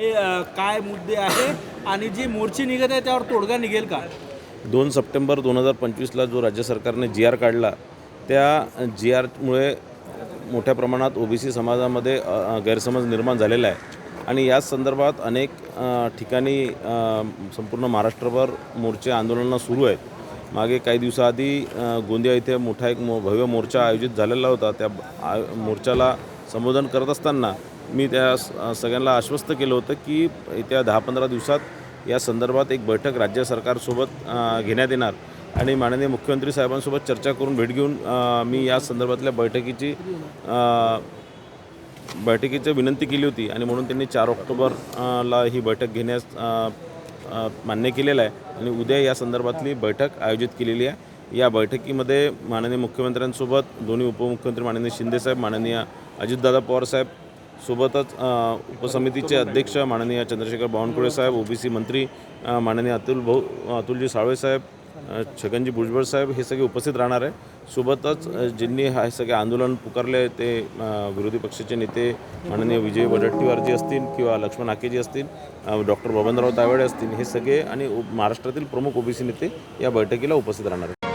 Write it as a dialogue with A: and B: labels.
A: हे, काय मुद्दे आहे आणि जी मोर्ची निघत आहे त्यावर तोडगा निघेल का?
B: दोन सप्टेंबर दोन हजार पंचवीसला जो राज्य सरकारने जी आर काढला त्या जी आरमुळे मोठ्या प्रमाणात ओबीसी समाजामध्ये गैरसमज निर्माण झालेला आहे. आणि याच संदर्भात अनेक ठिकाणी संपूर्ण महाराष्ट्रभर मोर्चे आंदोलनं सुरू आहेत. मागे काही दिवसाआधी गोंदिया इथे मोठा एक मो भव्य मोर्चा आयोजित झालेला होता. त्या मोर्चाला संबोधन करत असताना मी त्या सगळ्यांना आश्वस्त केलं होतं की येत्या दहा पंधरा दिवसात या संदर्भात एक बैठक राज्य सरकारसोबत घेण्यात येणार. आणि माननीय मुख्यमंत्री साहेबांसोबत चर्चा करून भेट घेऊन मी या संदर्भातल्या बैठकीची बैठकीची विनंती केली होती. आणि म्हणून त्यांनी चार ऑक्टोबरला ही बैठक घेण्यास मान्य केलेलं आहे. आणि उद्या या संदर्भातली बैठक आयोजित केलेली आहे. या बैठकीमध्ये माननीय मुख्यमंत्र्यांसोबत दोन्ही उपमुख्यमंत्री माननीय शिंदेसाहेब माननीय अजितदादा पवारसाहेब सोबतच उपसमितीचे अध्यक्ष माननीय चंद्रशेखर बावनकुळे साहेब ओबीसी मंत्री माननीय अतुल भाऊ अतुलजी साळवे साहेब छगनजी भुजबळ साहेब हे सगळे उपस्थित राहणार आहे. सोबतच ज्यांनी हे सगळे आंदोलन पुकारले ते विरोधी पक्षाचे नेते माननीय विजय वडट्टीवारजी असतील किंवा लक्ष्मण हाकेजी असतील डॉक्टर बबनराव तावडे असतील हे सगळे आणि महाराष्ट्रातील प्रमुख ओबीसी नेते या बैठकीला उपस्थित राहणार आहेत.